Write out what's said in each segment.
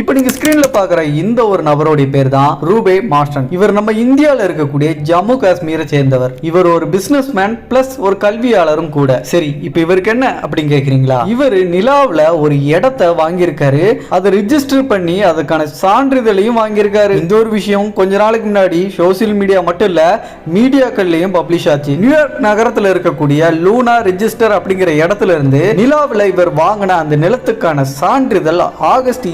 இப்போ நீங்க ஸ்கிரீன்ல பாக்குற இந்த ஒரு நபருடைய பேர் தான் ரூபே மாஸ்டன் இவர் நம்ம இந்தியால இருக்கக்கூடிய ஜம்மு காஷ்மீரை சேர்ந்தவர். இவர் ஒரு பிசினஸ் மேன் பிளஸ் ஒரு கல்வியாளரும் கூட. சரி இப்போ இவருக்கு என்ன அப்படின்னு கேக்குறீங்களா? இவர் நிலாவில் ஒரு இடத்த வாங்கியிருக்காரு. அதை ரிஜிஸ்டர் பண்ணி அதுக்கான சான்றிதழையும் வாங்கியிருக்காரு. இந்த ஒரு விஷயம் கொஞ்ச நாளுக்கு முன்னாடி சோசியல் மீடியா மட்டும் இல்ல மீடியாக்கள்லயும் பப்ளிஷ் ஆச்சு. நியூயார்க் நகரத்துல இருக்கக்கூடிய லூனா ரிஜிஸ்டர் அப்படிங்கிற இடத்துல இருந்து நிலாவில் இவர் வாங்கின அந்த நிலத்துக்கான சான்றிதழ் ஆகஸ்ட்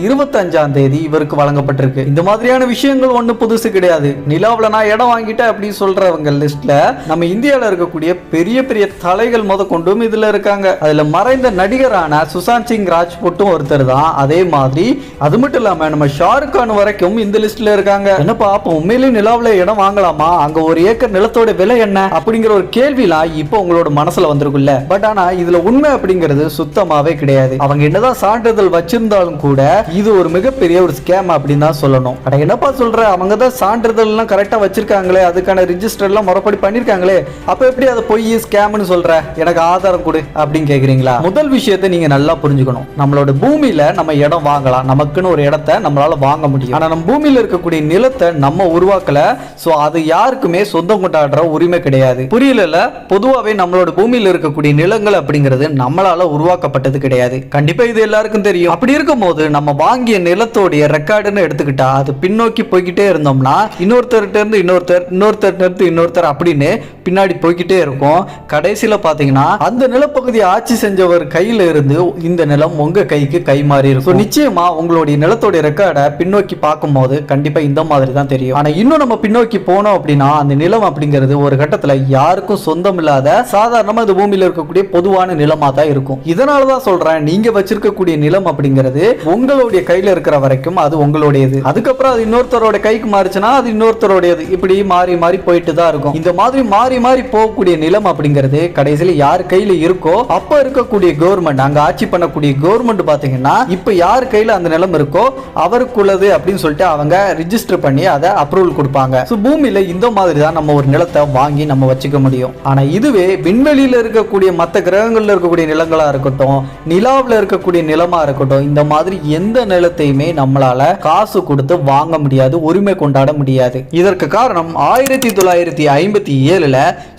பதினஞ்சாம் தேதி இவருக்கு வழங்கப்பட்டிருக்கு. இந்த மாதிரியான விஷயங்கள் ஒன்றும் புதுசு கிடையாது. நிலாவில் நான் இடம் வாங்கிட்டேன் அப்படின்னு சொல்றவங்க லிஸ்ட்ல நம்ம இந்தியாவில் இருக்கக்கூடிய பெரிய பெரிய தலைகள் முத கொண்டும் இதுல இருக்காங்க. அதுல மறைந்த நடிகரான சுசாந்த் சிங் ராஜ்புட்டும் ஒருத்தர் தான். அதே மாதிரி அது மட்டும் இல்லாம நம்ம ஷாருக் கான் வரைக்கும் இந்த லிஸ்ட்ல இருக்காங்க. என்னப்பா அப்ப உண்மையிலேயே நிலாவில இடம் வாங்கலாமா? அங்க ஒரு ஏக்கர் நிலத்தோட விலை என்ன? அப்படிங்கிற ஒரு கேள்விலாம் இப்போ உங்களோட மனசுல வந்திருக்குல்ல பட் ஆனா இதுல உண்மை அப்படிங்கிறது சுத்தமாவே கிடையாது. அவங்க என்னதான் சான்றிதழ் வச்சிருந்தாலும் கூட இது ஒரு மிகப்பெரிய ஒரு ஸ்கேம் அப்படின்னு தான் சொல்லணும். அட என்னப்பா சொல்ற? அவங்க தான் சான்றிதழ்லாம் கரெக்டாக கரெக்டா வச்சிருக்காங்களே. அதுக்கான ரிஜிஸ்டர்லாம் முறைப்படி பண்ணிருக்காங்களே. அப்ப எப்படி அதை பொய் ஸ்கேம்னு சொல்ற? எனக்கு ஆதாரம் கொடு அப்படின்னு கேட்குறீங்களா முதல் விஷயத்தை நீங்கள் நல்லா புரிஞ்சுக்கணும். நம்மளோட பூமியில் நம்ம இடம் வாங்கலாம். நமக்குன்னு ஒரு இடத்த நம்மளால் வாங்க முடியும். ஆனால் நம்ம பூமியில் இருக்கக்கூடிய நிலத்தை நம்ம உருவாக்கலை. ஸோ அது யாருக்குமே சொந்தம் கொண்டாடுற உரிமை கிடையாது. புரியல பொதுவாகவே நம்மளோட பூமியில் இருக்கக்கூடிய நிலங்கள் அப்படிங்கிறது நம்மளால உருவாக்கப்பட்டது கிடையாது. கண்டிப்பாக இது எல்லாருக்கும் தெரியும். அப்படி இருக்கும்போது நம்ம வாங்கிய நிலத்தோடைய ரெக்கார்டுன்னு எடுத்துக்கிட்டா அது பின்னோக்கி போய்கிட்டே இருந்தோம்னா இன்னொருத்தர்கிட்ட இருந்து இன்னொருத்தர் இன்னொருத்தர்கிட்ட இருந்து இன்னொருத்தர் அப்படின்னு பின்னாடி போய்கிட்டே இருக்கும். கடைசியில பாத்தீங்கன்னா அந்த நிலப்பகுதியை ஆட்சி செஞ்சவர் கையில இருந்து இந்த நிலம் உங்க கைக்கு கை மாறி இருக்கும். நிச்சயமா உங்களுடைய நிலத்தோடைய ரெக்கார்டை பின்னோக்கி பார்க்கும்போது கண்டிப்பாக இந்த மாதிரி தான் தெரியும். ஆனால் இன்னும் நம்ம பின்னோக்கி போனோம் அப்படின்னா அந்த நிலம் அப்படிங்கிறது ஒரு கட்டத்தில் யாருக்கும் சொந்தம் இல்லாத சாதாரணமாக இந்த பூமியில் இருக்கக்கூடிய பொதுவான நிலமா தான் இருக்கும். இதனால தான் சொல்கிறேன் நீங்க வச்சிருக்கக்கூடிய நிலம் அப்படிங்கிறது உங்களுடைய கையில் இருக்கிற வரைக்கும் அது உங்களுடையது. அதுக்கப்புறம் அது இன்னொருத்தரோட கைக்கு மாறுச்சுன்னா அது இன்னொருத்தருடையது. இப்படி மாறி மாறி போயிட்டு தான் இருக்கும். இந்த மாதிரி மாறி மாறி போகக்கூடிய நிலம் அப்படிங்கிறது கடைசியில யார் கையில இருக்கோ அப்ப இருக்கக்கூடிய கவர்மெண்ட் அங்க ஆட்சி பண்ணக்கூடிய கவர்மெண்ட் பாத்தீங்கன்னா இப்ப யார் கையில அந்த நிலம் இருக்கோ அவருக்குள்ளது அப்படின்னு சொல்லிட்டு அவங்க ரிஜிஸ்டர் பண்ணி அதை அப்ரூவல் கொடுப்பாங்க. ஸோ பூமியில இந்த மாதிரி தான் நம்ம ஒரு நிலத்தை வாங்கி நம்ம வச்சுக்க முடியும். ஆனா இதுவே விண்வெளியில இருக்கக்கூடிய மற்ற கிரகங்களில் இருக்கக்கூடிய நிலங்களா இருக்கட்டும் நிலாவுல இருக்கக்கூடிய நிலமா இருக்கட்டும் இந்த மாதிரி எந்த நிலத்தை எதையுமே நம்மளால காசு கொடுத்து வாங்க முடியாது உரிமை கொண்டாட முடியாது. இதற்கு காரணம் ஆயிரத்தி தொள்ளாயிரத்தி ஐம்பத்தி ஏழுல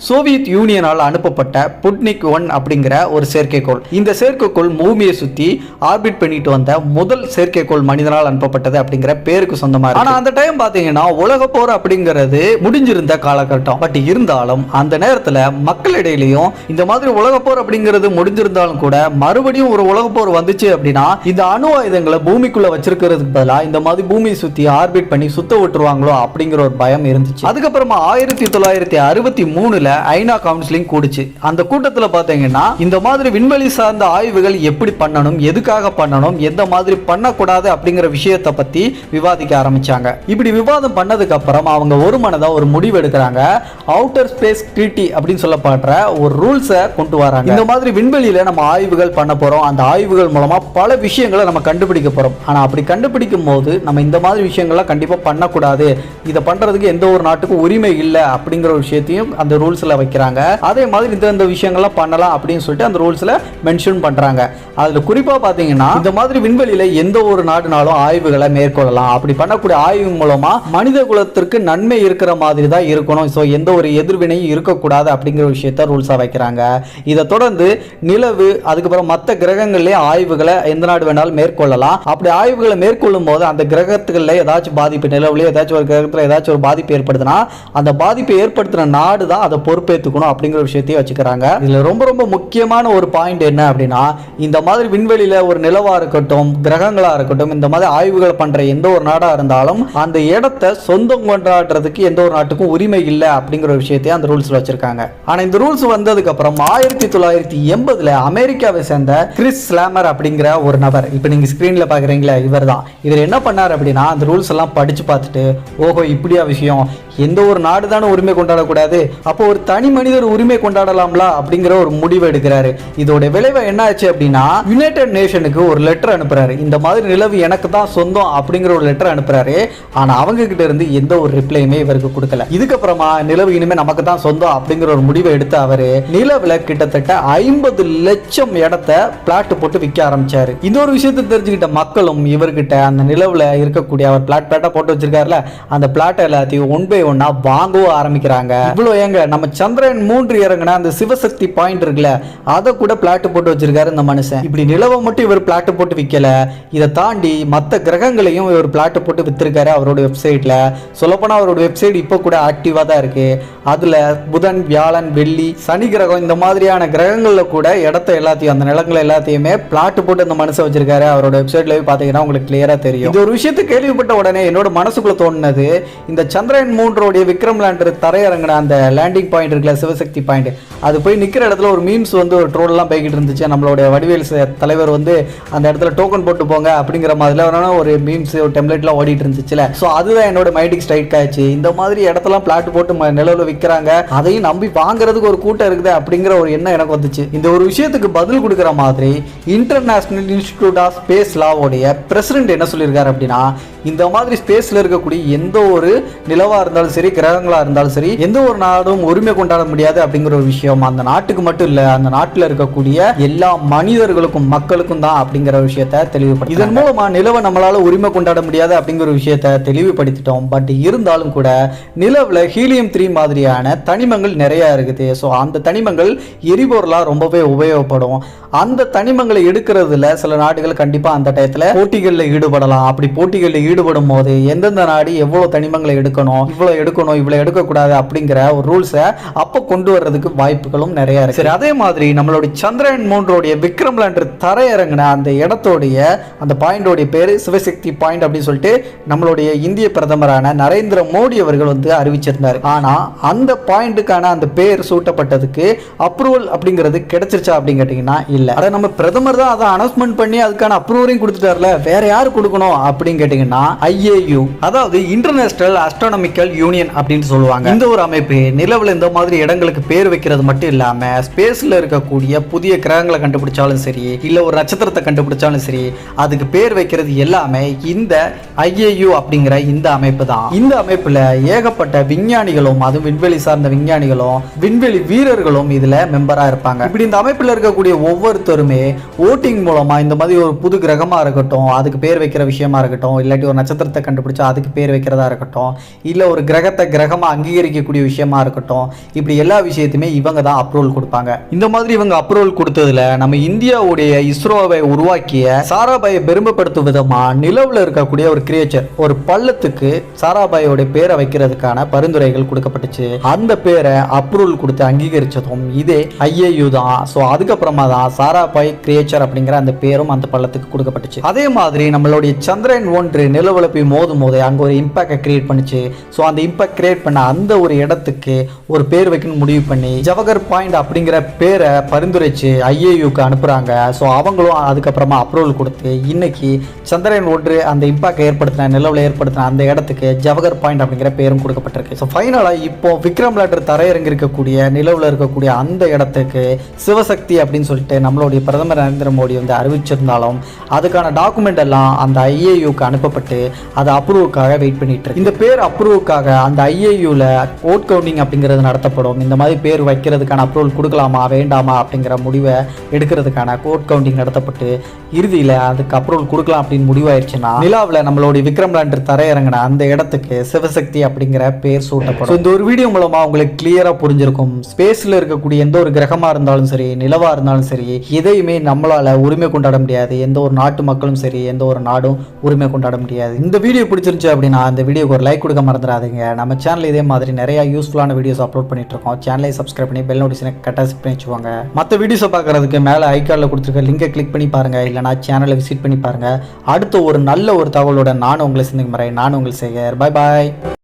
சோவியத் யூனியனால் அனுப்பப்பட்ட புட்னிக் ஒன் அப்படிங்கிற ஒரு செயற்கைக்கோள். இந்த செயற்கைக்கோள் பூமியை சுத்தி ஆர்பிட் பண்ணிட்டு வந்த முதல் செயற்கைக்கோள் மனிதனால் அனுப்பப்பட்டது அப்படிங்கிற பேருக்கு சொந்தமா ஆனா அந்த டைம் பாத்தீங்கன்னா உலக போர் அப்படிங்கிறது முடிஞ்சிருந்த காலகட்டம். பட் இருந்தாலும் அந்த நேரத்துல மக்களிடையிலையும் இந்த மாதிரி உலக போர் அப்படிங்கிறது முடிஞ்சிருந்தாலும் கூட மறுபடியும் ஒரு உலக போர் வந்துச்சு அப்படின்னா இந்த அணு ஆயுதங்களை பூமிக்குள்ள வச்சிருக்கிறதுக்கு பதிலா இந்த மாதிரி பூமியை சுத்தி ஆர்பிட் பண்ணி சுத்த விட்டுருவாங்களோ அப்படிங்கிற ஒரு பயம் இருந்துச்சு. அதுக்கப்புறமா ஆயிரத்தி தொள்ளாயிரத்தி அறுபத்தி மூணுல ஐநா கவுன்சிலிங் கூடுச்சு. அந்த கூட்டத்துல பாத்தீங்கன்னா இந்த மாதிரி விண்வெளி சார்ந்த ஆய்வுகள் எப்படி பண்ணணும் எதுக்காக பண்ணணும் எந்த மாதிரி பண்ணக்கூடாது அப்படிங்கிற விஷயத்தை பத்தி விவாதிக்க ஆரம்பிச்சாங்க. இப்படி விவாதம் பண்ணதுக்கு அப்புறம் அவங்க ஒரு மனதாக ஒரு முடிவு எடுக்கிறாங்க. அவுட்டர் ஸ்பேஸ் ட்ரீட்டி அப்படின்னு சொல்லப்படுற ஒரு ரூல்ஸை கொண்டு வராங்க. இந்த மாதிரி விண்வெளியில நம்ம ஆய்வுகள் பண்ண போறோம். அந்த ஆய்வுகள் மூலமா பல விஷயங்களை நம்ம கண்டுபிடிக்க போறோம். ஆனால் அப்படி கண்டுபிடிக்கும் போது நம்ம இந்த மாதிரி விஷயங்கள்லாம் கண்டிப்பாக பண்ணக்கூடாது. இதை பண்ணுறதுக்கு எந்த ஒரு நாட்டுக்கும் உரிமை இல்லை அப்படிங்கிற ஒரு விஷயத்தையும் அந்த ரூல்ஸில் வைக்கிறாங்க. அதே மாதிரி இந்த இந்த விஷயங்கள்லாம் பண்ணலாம் அப்படின்னு சொல்லிட்டு அந்த ரூல்ஸில் மென்ஷன் பண்ணுறாங்க அதில் குறிப்பாக பார்த்தீங்கன்னா இந்த மாதிரி விண்வெளியில் எந்த ஒரு நாடுனாலும் ஆய்வுகளை மேற்கொள்ளலாம். அப்படி பண்ணக்கூடிய ஆய்வு மூலமாக மனித குலத்திற்கு நன்மை இருக்கிற மாதிரி தான் இருக்கணும். ஸோ எந்த ஒரு எதிர்வினையும் இருக்கக்கூடாது அப்படிங்கிற விஷயத்த ரூல்ஸாக வைக்கிறாங்க. இதை தொடர்ந்து நிலவு அதுக்கப்புறம் மற்ற கிரகங்கள்லேயே ஆய்வுகளை எந்த நாடு வேணாலும் மேற்கொள்ளலாம். அப்படி ஆய்வுகளை மேற்கொள்ளும் போது அந்த கிரகத்துகளில் ஏதாச்சும் பாதிப்பு நிலவுல ஏதாச்சும் ஒரு கிரகத்தில் ஏதாச்சும் ஒரு பாதிப்பு ஏற்படுதுன்னா அந்த பாதிப்பை ஏற்படுத்தின நாடு தான் அதை பொறுப்பேற்றுக்கணும் அப்படிங்கிற விஷயத்தையும் வச்சுக்கிறாங்க. இதில் ரொம்ப ரொம்ப முக்கியமான ஒரு பாயிண்ட் என்ன அப்படின்னா இந்த மாதிரி விண்வெளியில ஒரு நிலவாக இருக்கட்டும் கிரகங்களா இருக்கட்டும் இந்த மாதிரி ஆய்வுகள் பண்ற எந்த ஒரு நாடாக இருந்தாலும் அந்த இடத்தை சொந்தம் கொண்டாடுறதுக்கு எந்த ஒரு நாட்டுக்கும் உரிமை இல்லை அப்படிங்கிற விஷயத்தையும் அந்த ரூல்ஸில் வச்சுருக்காங்க. ஆனால் இந்த ரூல்ஸ் வந்ததுக்கப்புறம் ஆயிரத்தி தொள்ளாயிரத்தி எண்பதுல அமெரிக்காவை சேர்ந்த கிறிஸ் ஸ்லாமர் அப்படிங்கிற ஒரு நபர் இப்போ நீங்க ஸ்க்ரீனில் பார்க்குறீங்களா இவர் தான் இவர் என்ன பண்ணார் அப்படின்னா அந்த ரூல்ஸ் எல்லாம் படிச்சு பார்த்துட்டு ஓஹோ இப்படியா விஷயம். எந்த ஒரு நாடு தானே உரிமை கொண்டாடக்கூடாது. அப்போ ஒரு தனி மனிதர் உரிமை கொண்டாடலாம்ல அப்படிங்கிற ஒரு முடிவு எடுக்கிறாரு. இதோட விளைவு என்ன ஆச்சு அப்படின்னா யுனைடெட் நேஷனுக்கு ஒரு லெட்டர் அனுப்புறாரு. இந்த மாதிரி நிலவு எனக்கு தான் சொந்தம் அப்படிங்கிற ஒரு லெட்டர் அனுப்புறாரு. ஆனா அவங்க கிட்ட இருந்து எந்த ஒரு ரிப்ளையுமே இவருக்கு கொடுக்கல. இதுக்கப்புறமா நிலவு இனிமே நமக்கு தான் சொந்தம் அப்படிங்கிற ஒரு முடிவை எடுத்து அவரு நிலவுல கிட்டத்தட்ட ஐம்பது லட்சம் இடத்த பிளாட் போட்டு விற்க ஆரம்பிச்சாரு. இந்த ஒரு விஷயத்தை தெரிஞ்சுக்கிட்ட மக்களும் இவர்கிட்ட அந்த நிலவில் இருக்கக்கூடிய அவர் பிளாட் பிளாட்டாக போட்டு வச்சிருக்காருல அந்த பிளாட் எல்லாத்தையும் ஒன் பை ஒன்னா வாங்கவும் ஆரம்பிக்கிறாங்க. இவ்வளோ ஏங்க நம்ம சந்திரன் மூன்று இறங்குன அந்த சிவசக்தி பாயிண்ட் இருக்குல்ல அதை கூட பிளாட் போட்டு வச்சிருக்காரு இந்த மனுஷன். இப்படி நிலவை மட்டும் இவர் பிளாட் போட்டு விற்கல இதை தாண்டி மற்ற கிரகங்களையும் இவர் பிளாட் போட்டு வித்திருக்காரு அவரோட வெப்சைட்ல சொல்லப்போனால் அவரோட வெப்சைட் இப்போ கூட ஆக்டிவாக தான் இருக்கு. அதுல புதன் வியாழன் வெள்ளி சனி கிரகம் இந்த மாதிரியான கிரகங்கள்ல கூட இடத்த எல்லாத்தையும் அந்த நிலங்களை எல்லாத்தையுமே பிளாட் போட்டு அந்த மனுஷன் வச்சிருக்காரு. அவரோட வெப்சைட்ல போய் பார்த்தீங்கன்னா உங்களுக்கு கிளியரா தெரியும். இந்த ஒரு விஷயத்தை கேள்விப்பட்ட உடனே என்னோட மனசுக்குள்ள தோணுனது இந்த சந்திரன் மூன்றோடைய விக்ரம் லேண்டர் தரையிறங்கின அந்த லேண்டிங் பாயிண்ட் இருக்குல்ல சிவசக்தி பாயிண்ட் அது போய் நிக்கிற இடத்துல ஒரு மீம்ஸ் வந்து ஒரு ட்ரோல்லாம் போய்கிட்டு இருந்துச்சு. நம்மளோட வடிவேல் ச- தலைவர் வந்து அந்த இடத்துல டோக்கன் போட்டு போங்க அப்படிங்கிற மாதிரிலாம் ஒரு மீம்ஸ் ஒரு டெம்ப்ளேட்லாம் ஓடிட்டு இருந்துச்சுல ஸோ அதுதான் என்னோட மைடிக் ஸ்ட்ரைக் ஆச்சு. இந்த மாதிரி இடத்தெல்லாம் பிளாட் போட்டு நிலவில் விற்கிறாங்க அதையும் நம்பி வாங்குறதுக்கு ஒரு கூட்டம் இருக்குது அப்படிங்கிற ஒரு எண்ணம் எனக்கு வந்துச்சு. இந்த ஒரு விஷயத்துக்கு பதில் கொடுக்குற மாதிரி இன்டர்நேஷனல் இன்ஸ்டிடியூட் ஆஃப் ஸ்பேஸ் லாவோடைய பிரசிடென்ட் என்ன சொல்லியிருக்காரு அப்படின்னா இந்த மாதிரி ஸ்பேஸில் இருக்கக்கூடிய எந்த ஒரு நிலவாக இருந்தாலும் சரி கிரகங்களாக இருந்தாலும் சரி எந்த ஒரு நாடும் உரிமை கொண்டாட முடியாது அப்படிங்கிற ஒரு விஷயம் அந்த நாட்டுக்கு மட்டும் இல்லை அந்த நாட்டில் இருக்கக்கூடிய எல்லா மனிதர்களுக்கும் மக்களுக்கும் தான் அப்படிங்கிற விஷயத்த தெளிவுபடுத்தி இதன் மூலமா நிலவை நம்மளால உரிமை கொண்டாட முடியாது அப்படிங்கிற ஒரு விஷயத்த தெளிவுபடுத்திட்டோம். பட் இருந்தாலும் கூட நிலவில் ஹீலியம் த்ரீ மாதிரியான தனிமங்கள் நிறையா இருக்குது. ஸோ அந்த தனிமங்கள் எரிபொருளாக ரொம்பவே உபயோகப்படும். அந்த தனிமங்களை எடுக்கிறதுல சில நாடுகள் கண்டிப்பாக அந்த டயத்தில் போட்டி போட்டிகளில் ஈடுபடலாம். அப்படி போட்டிகளில் ஈடுபடும் போது எந்தெந்த நாடு எவ்வளவு தனிமங்களை எடுக்கணும் இவ்வளவு எடுக்கணும் இவ்வளவு எடுக்கக்கூடாது அப்படிங்கிற ஒரு ரூல்ஸை அப்போ கொண்டு வர்றதுக்கு வாய்ப்புகளும் நிறைய இருக்கு. சரி அதே மாதிரி நம்மளுடைய சந்திரன் மூன்றோடைய விக்ரம் லேண்டர் தரையிறங்கின அந்த இடத்தோடைய அந்த பாயிண்டோடைய பேரு சிவசக்தி பாயிண்ட் அப்படின்னு சொல்லிட்டு நம்மளுடைய இந்திய பிரதமரான நரேந்திர மோடி அவர்கள் வந்து அறிவிச்சிருந்தார். ஆனா அந்த பாயிண்ட்டுக்கான அந்த பேர் சூட்டப்பட்டதுக்கு அப்ரூவல் அப்படிங்கிறது கிடைச்சிருச்சா அப்படின்னு கேட்டிங்கன்னா இல்ல. அதை நம்ம பிரதமர் தான் அதை அனௌன்ஸ்மெண்ட் பண்ணி அதுக்கான அப்ரூவலையும் கொடுத்துட்டார்ல வேற யார் கொடுக்கணும் அப்படின்னு கேட்டீங்கன்னா ஐஏயு அதாவது இன்டர்நேஷனல் அஸ்ட்ரானமிக்கல் யூனியன் அப்படின்னு சொல்லுவாங்க. இந்த ஒரு அமைப்பு நிலவுல இந்த மாதிரி இடங்களுக்கு பேர் வைக்கிறது மட்டும் இல்லாம ஸ்பேஸ்ல இருக்கக்கூடிய புதிய கிரகங்களை கண்டுபிடிச்சாலும் சரி இல்ல ஒரு நட்சத்திரத்தை கண்டுபிடிச்சாலும் சரி அதுக்கு பேர் வைக்கிறது எல்லாமே இந்த ஐஏயு அப்படிங்கிற இந்த அமைப்பு தான். இந்த அமைப்புல ஏகப்பட்ட விஞ்ஞானிகளும் அதுவும் விண்வெளி சார்ந்த விஞ்ஞானிகளும் விண்வெளி வீரர்களும் இதுல மெம்பரா இருப்பாங்க. இப்படி இந்த அமைப்புல இருக்கக்கூடிய ஒவ்வொருத்தருமே ஓட்டிங் மூலமா இந்த மாதிரி ஒரு புது கிரகமா இருக்கட்டும் அதுக்கு பேர் வைக்கிற விஷயமா இருக்கட்டும் இல்லாட்டி ஒரு நட்சத்திரத்தை கண்டுபிடிச்சா அதுக்கு பேர் வைக்கிறதா இருக்கட்டும் இல்லை ஒரு கிரகத்தை கிரகமா அங்கீகரிக்கக்கூடிய விஷயமா இருக்கட்டும் இப்படி எல்லா விஷயத்தையுமே இவங்க தான் அப்ரூவல் கொடுப்பாங்க. இந்த மாதிரி இவங்க அப்ரூவல் கொடுத்ததுல நம்ம இந்தியாவுடைய இஸ்ரோவை உருவாக்கிய சாராபாயை பெருமைப்படுத்தும் விதமா நிலவுல இருக்கக்கூடிய ஒரு கிரியேச்சர் ஒரு பள்ளத்துக்கு சாராபாயோட பேரை வைக்கிறதுக்கான பரிந்துரைகள் கொடுக்கப்பட்டுச்சு. அந்த பேரை அப்ரூவல் கொடுத்து அங்கீகரிச்சதும் இதே ஐஏயு தான். ஸோ அதுக்கப்புறமா தான் சாராபாய் கிரியேச்சர் அப்படிங்கிற அந்த பேரும் அந்த பள்ளத்துக்கு கொடுக்கப்பட்டுச்சு. அதே மாதிரி நம்மளுடைய சந்திரன் ஒன்று நிலவலப்பி மோதும் போது அங்க ஒரு இம்பாக்டை கிரியேட் பண்ணுச்சு. ஸோ அந்த இம்பாக்ட் கிரியேட் பண்ண அந்த ஒரு இடத்துக்கு ஒரு பேர் வைக்கணும்னு முடிவு பண்ணி ஜவஹர் பாயிண்ட் அப்படிங்கிற பேரை பரிந்துரைச்சு ஐஏயுக்கு அனுப்புறாங்க. ஸோ அவங்களும் அதுக்கப்புறமா அப்ரூவல் கொடுத்து இன்னைக்கு சந்திரன் ஒன்று அந்த இம்பாக்ட் ஏற்படுத்தின நிலவில் ஏற்படுத்தின அந்த இடத்துக்கு ஜவஹர் பாயிண்ட் அப்படிங்கிற பேரும் கொடுக்கப்பட்டிருக்கு. ஸோ ஃபைனலாக இப்போ விக்ரம் லேண்டர் தரையிறங்கி இருக்கக்கூடிய நிலவில் இருக்கக்கூடிய அந்த இடத்துக்கு சிவசக்தி அப்படின்னு சொல்லிட்டு நம்மளுடைய பிரதமர் நரேந்திர மோடி வந்து அறிவிச்சிருந்தாலும் அதுக்கான டாக்குமெண்ட் எல்லாம் அந்த ஐஏயுக்கு அனுப்பப்பட்டு அது அப்ரூவுக்காக வெயிட் பண்ணிட்டு இந்த பேர் அப்ரூவுக்காக அந்த ஐஏயுல ஓட் கவுண்டிங் அப்படிங்கிறது நடத்தப்படும். இந்த மாதிரி பேர் வைக்கிறதுக்கான அப்ரூவல் கொடுக்கலாமா வேண்டாமா அப்படிங்கிற முடிவை எடுக்கிறதுக்கான கோட் கவுண்டிங் நடத்தப்பட்டு இறுதியில் அதுக்கு அப்ரூவல் கொடுக்கலாம் அப்படின்னு முடிவாயிருச்சுன்னா நிலாவில் நம்மளுடைய விக்ரம் லேண்டர் தரையிறங்கின அந்த இடத்துக்கு சிவசக்தி அப்படிங்கிற பேர் சூட்டப்படும். இந்த ஒரு வீடியோ மூலமாக உங்களுக்கு கிளியராக புரிஞ்சிருக்கும். ஸ்பேஸில் இருக்கக்கூடிய எந்த ஒரு கிரகமாக இருந்தாலும் சரி நிலவாக இருந்தாலும் சரி எதையுமே நம்மளால் உரிமை கொண்டாட முடியாது. எந்த ஒரு நாட்டு மக்களும் சரி எந்த ஒரு நாடும் உரிமை கொண்டாட முடியாது. இந்த வீடியோ பிடிச்சிருந்துச்சு அப்படின்னா அந்த வீடியோக்கு ஒரு லைக் கொடுக்க மறந்துடாதீங்க. நம்ம சேனல் இதே மாதிரி நிறைய யூஸ்ஃபுல்லான வீடியோஸ் அப்லோட் பண்ணிட்டு இருக்கோம் சேனலை சப்ஸ்கிரைப் பண்ணி பெல் நோட்டிஃபிகேஷனை கரெக்டாக செட் பண்ணி வச்சுக்கோங்க. மற்ற வீடியோஸை பார்க்கறதுக்கு மேலே ஐகார்டில் கொடுத்துருக்க லிங்கை கிளிக் பண்ணி பாருங்க. இல்லைனா சேனலை விசிட் பண்ணி பாருங்க. அடுத்த ஒரு நல்ல ஒரு தகவலோட நானும் உங்களை சந்திக்கும் முறை நானும் உங்களை செய்கிறேன் பாய் பாய்